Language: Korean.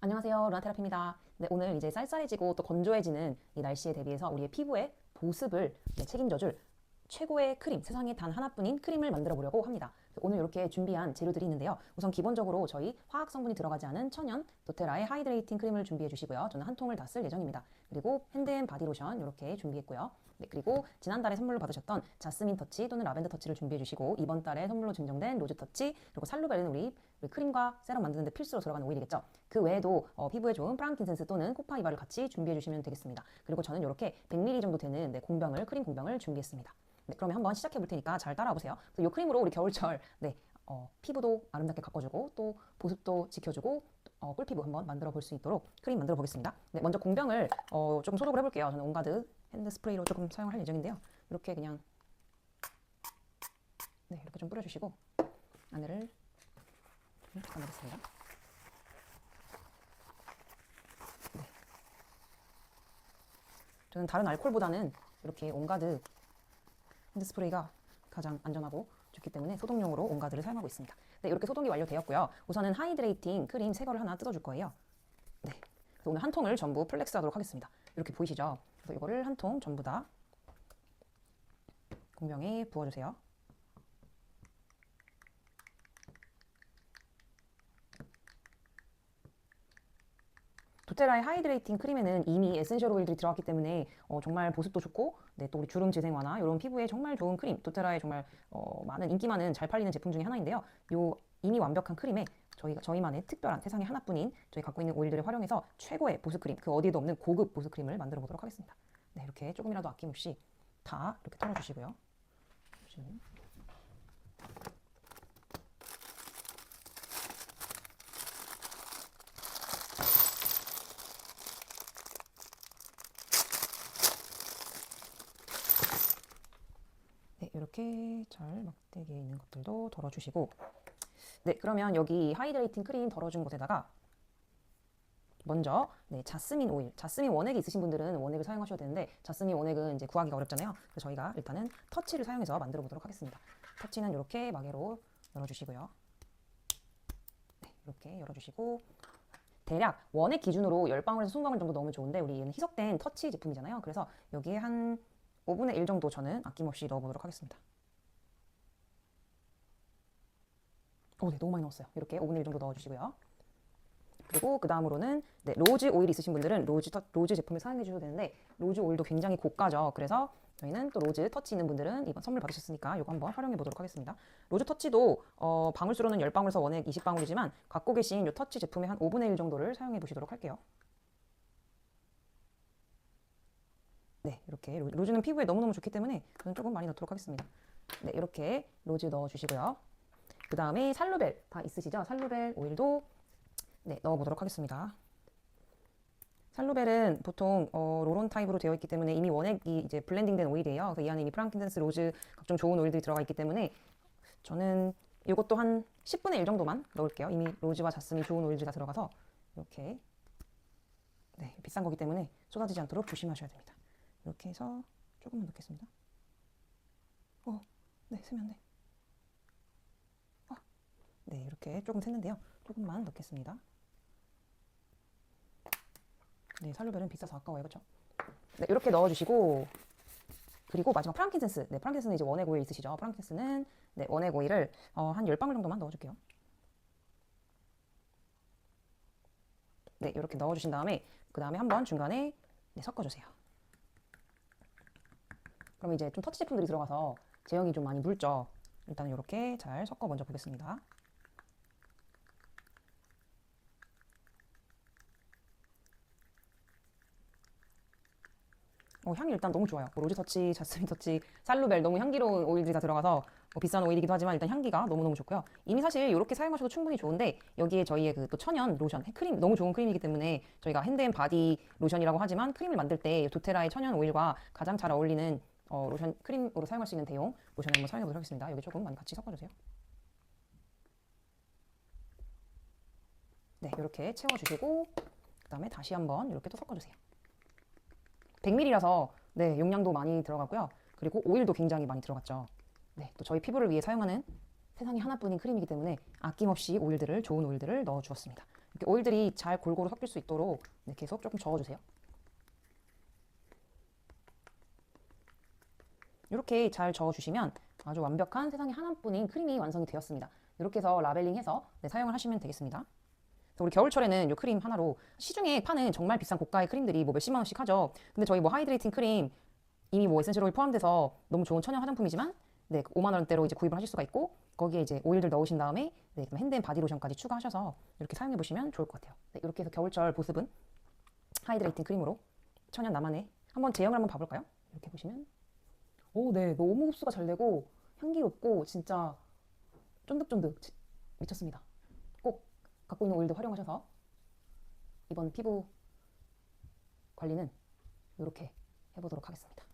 안녕하세요. 루나테라피입니다. 네, 오늘 이제 쌀쌀해지고 또 건조해지는 이 날씨에 대비해서 우리의 피부의 보습을 네, 책임져줄 최고의 크림, 세상에 단 하나뿐인 크림을 만들어 보려고 합니다. 오늘 이렇게 준비한 재료들이 있는데요. 우선 기본적으로 저희 화학 성분이 들어가지 않은 천연 도테라의 하이드레이팅 크림을 준비해 주시고요. 저는 한 통을 다 쓸 예정입니다. 그리고 핸드앤 바디로션 이렇게 준비했고요. 네, 그리고 지난달에 선물로 받으셨던 자스민 터치 또는 라벤더 터치를 준비해 주시고 이번 달에 선물로 증정된 로즈 터치 그리고 살루벨은 우리 우리 크림과 세럼 만드는데 필수로 들어가는 오일이겠죠. 그 외에도 어, 피부에 좋은 프랑킨센스 또는 코파이바를 같이 준비해 주시면 되겠습니다. 그리고 저는 이렇게 100ml 정도 되는 네, 공병을 크림 공병을 준비했습니다. 네, 그러면 한번 시작해 볼 테니까 잘 따라와 보세요. 이 크림으로 우리 겨울철 네, 어, 피부도 아름답게 가꿔주고 또 보습도 지켜주고 어, 꿀피부 한번 만들어 볼 수 있도록 크림 만들어 보겠습니다. 네, 먼저 공병을 어, 조금 소독을 해볼게요. 저는 온가드 핸드 스프레이로 조금 사용할 예정인데요. 이렇게 그냥 네, 이렇게 좀 뿌려주시고 안에를 좀 담아보겠습니다. 네. 저는 다른 알코올보다는 이렇게 온가드 핸드 스프레이가 가장 안전하고 좋기 때문에 소독용으로 온가드를 사용하고 있습니다. 네, 이렇게 소독이 완료되었고요. 우선은 하이드레이팅 크림 새 거를 하나 뜯어줄 거예요. 네, 오늘 한 통을 전부 플렉스 하도록 하겠습니다. 이렇게 보이시죠? 그래서 이거를 한 통 전부 다 공병에 부어주세요. 도테라의 하이드레이팅 크림에는 이미 에센셜 오일들이 들어갔기 때문에 어, 정말 보습도 좋고 네, 또 우리 주름 재생 완화 이런 피부에 정말 좋은 크림 도테라의 정말 어, 많은 인기 많은 잘 팔리는 제품 중에 하나인데요. 요 이미 완벽한 크림에 저희가 저희만의 특별한 세상에 하나뿐인 저희 갖고 있는 오일들을 활용해서 최고의 보습 크림 그 어디에도 없는 고급 보습 크림을 만들어 보도록 하겠습니다. 네, 이렇게 조금이라도 아낌없이 다 이렇게 털어 주시고요. 보시면. 네, 이렇게 잘 막대기에 있는 것들도 덜어주시고 네, 그러면 여기 하이드레이팅 크림 덜어준 곳에다가 먼저 네, 자스민 오일, 자스민 원액이 있으신 분들은 원액을 사용하셔야 되는데 자스민 원액은 이제 구하기가 어렵잖아요. 그래서 저희가 일단은 터치를 사용해서 만들어 보도록 하겠습니다. 터치는 이렇게 마개로 열어주시고요. 네, 이렇게 열어주시고 대략 원액 기준으로 10방울에서 20방울 정도 넣으면 좋은데 우리 얘는 희석된 터치 제품이잖아요. 그래서 여기에 한 5분의 1 정도 저는 아낌없이 넣어보도록 하겠습니다. 오, 네, 너무 많이 넣었어요. 이렇게 5분의 1 정도 넣어주시고요. 그리고 그 다음으로는 네, 로즈 오일 있으신 분들은 로즈, 터, 로즈 제품을 사용해 주셔도 되는데 로즈 오일도 굉장히 고가죠. 그래서 저희는 또 로즈 터치 있는 분들은 이번 선물 받으셨으니까 이거 한번 활용해 보도록 하겠습니다. 로즈 터치도 어, 방울수로는 10방울에서 원액 20방울이지만 갖고 계신 이 터치 제품의 한 5분의 1 정도를 사용해 보시도록 할게요. 네, 이렇게 로- 로즈는 피부에 너무너무 좋기 때문에 저는 조금 많이 넣도록 하겠습니다. 네, 이렇게 로즈 넣어주시고요. 그 다음에 살루벨 다 있으시죠? 살루벨 오일도 네, 넣어보도록 하겠습니다. 살루벨은 보통 어, 로론 타입으로 되어 있기 때문에 이미 원액이 이제 블렌딩된 오일이에요. 그래서 이 안에 이미 프랑킨센스, 로즈 각종 좋은 오일들이 들어가 있기 때문에 저는 이것도 한 10분의 1 정도만 넣을게요. 이미 로즈와 자스민 좋은 오일들이 다 들어가서 이렇게 네, 비싼 거기 때문에 쏟아지지 않도록 조심하셔야 됩니다. 이렇게 해서 조금만 넣겠습니다. 어, 네, 세면 안 돼. 아, 네, 이렇게 조금 샜는데요. 조금만 넣겠습니다. 네, 살루벨은 비싸서 아까워요, 그렇죠? 네, 이렇게 넣어주시고 그리고 마지막 프랑킨센스. 네, 프랑킨센스는 이제 원액 오일 있으시죠? 프랑킨센스는 네, 원액 오일을 어, 한 10방울 정도만 넣어줄게요. 네, 이렇게 넣어주신 다음에 그 다음에 한번 중간에 네, 섞어주세요. 그럼 이제 좀 터치 제품들이 들어가서 제형이 좀 많이 묽죠. 일단 이렇게 잘 섞어 먼저 보겠습니다. 어, 향이 일단 너무 좋아요. 뭐 로즈 터치, 자스민 터치, 살루벨 너무 향기로운 오일들이 다 들어가서 뭐 비싼 오일이기도 하지만 일단 향기가 너무너무 좋고요. 이미 사실 이렇게 사용하셔도 충분히 좋은데 여기에 저희의 그 또 천연 로션, 크림 너무 좋은 크림이기 때문에 저희가 핸드앤 바디 로션이라고 하지만 크림을 만들 때 도테라의 천연 오일과 가장 잘 어울리는 어, 로션 크림으로 사용할 수 있는 대용 로션을 한번 사용해 보도록 하겠습니다. 여기 조금 많이 같이 섞어주세요. 네, 이렇게 채워주시고 그 다음에 다시 한번 이렇게 또 섞어주세요. 100ml라서 네, 용량도 많이 들어가고요. 그리고 오일도 굉장히 많이 들어갔죠. 네, 또 저희 피부를 위해 사용하는 세상에 하나뿐인 크림이기 때문에 아낌없이 오일들을 좋은 오일들을 넣어 주었습니다. 이렇게 오일들이 잘 골고루 섞일 수 있도록 네, 계속 조금 저어 주세요. 이렇게 잘 저어 주시면 아주 완벽한 세상에 하나뿐인 크림이 완성이 되었습니다. 이렇게 해서 라벨링해서 네, 사용을 하시면 되겠습니다. 우리 겨울철에는 이 크림 하나로 시중에 파는 정말 비싼 고가의 크림들이 뭐 몇십만 원씩 하죠. 근데 저희 뭐 하이드레이팅 크림 이미 뭐 에센셜 오일 포함돼서 너무 좋은 천연 화장품이지만 네, 5만 원대로 이제 구입을 하실 수가 있고 거기에 이제 오일들 넣으신 다음에 네, 핸드앤 바디 로션까지 추가하셔서 이렇게 사용해 보시면 좋을 것 같아요. 네, 이렇게 해서 겨울철 보습은 하이드레이팅 크림으로 천연 나만의 한번 제형을 한번 봐볼까요? 이렇게 보시면 오, 네, 너무 흡수가 잘 되고 향기롭고 진짜 쫀득쫀득 지- 미쳤습니다. 꼭 갖고 있는 오일도 활용하셔서 이번 피부 관리는 이렇게 해보도록 하겠습니다.